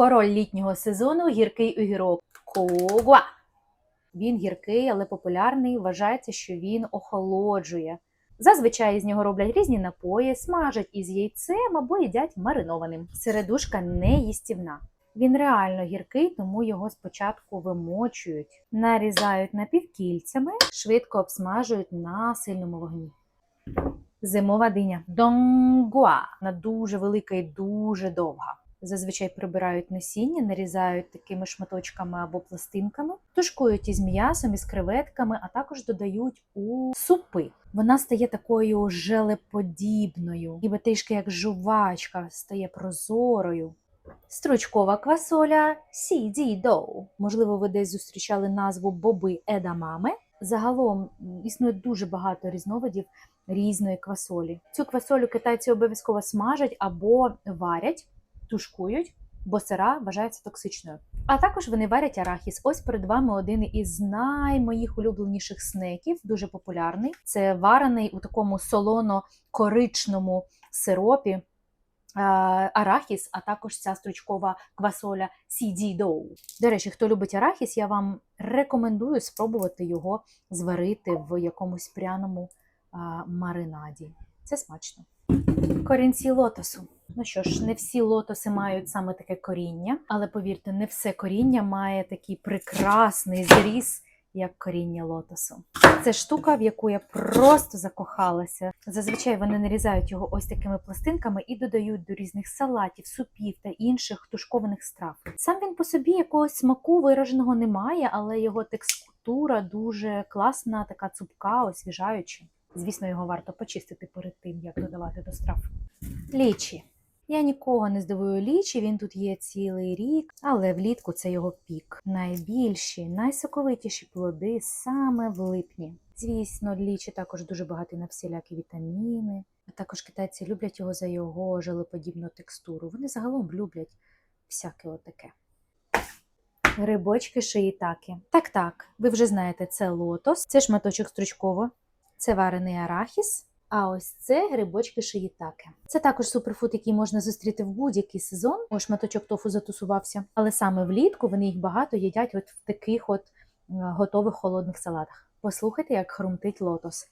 Король літнього сезону гіркий огірок. Когуа. Він гіркий, але популярний. Вважається, що він охолоджує. Зазвичай з нього роблять різні напої, смажать із яйцем або їдять маринованим. Середушка не їстівна. Він реально гіркий, тому його спочатку вимочують, нарізають напівкільцями, швидко обсмажують на сильному вогні. Зимова диня донгуа. Вона дуже велика і дуже довга. Зазвичай прибирають насіння, нарізають такими шматочками або пластинками, тушкують із м'ясом, із креветками, а також додають у супи. Вона стає такою желеподібною, ніби трішки як жувачка, стає прозорою. Стручкова квасоля сіді доу. Можливо, ви десь зустрічали назву боби едамаме. Загалом існує дуже багато різновидів різної квасолі. Цю квасолю китайці обов'язково смажать або варять, тушкують, бо сира вважається токсичною. А також вони варять арахіс. Ось перед вами один із наймоїх улюбленіших снеків, дуже популярний. Це варений у такому солоно-коричному сиропі. е, Арахіс, а також ця стручкова квасоля сіді доу. До речі, хто любить арахіс, я вам рекомендую спробувати його зварити в якомусь пряному а, маринаді. Це смачно. Корінці лотосу. Ну що ж, не всі лотоси мають саме таке коріння, але повірте, не все коріння має такий прекрасний зріз, як коріння лотосу. Це штука, в яку я просто закохалася. Зазвичай вони нарізають його ось такими пластинками і додають до різних салатів, супів та інших тушкованих страв. Сам він по собі якогось смаку вираженого не має, але його текстура дуже класна, така цупка, освіжаюча. Звісно, його варто почистити перед тим, як додавати до страв. Лічі. Я нікого не здивую лічі, він тут є цілий рік, але влітку це його пік. Найбільші, найсоковитіші плоди саме в липні. Звісно, лічі також дуже багатий на всілякі вітаміни. А також китайці люблять його за його желеподібну текстуру. Вони загалом люблять всяке отаке. Грибочки шиїтаки. Так, так, ви вже знаєте, це лотос, це шматочок стручково, це варений арахіс. А ось це грибочки шиїтаки. Це також суперфуд, який можна зустріти в будь-який сезон. Ось шматочок тофу затусувався. Але саме влітку вони їх багато їдять от в таких от е, готових холодних салатах. Послухайте, як хрумтить лотос.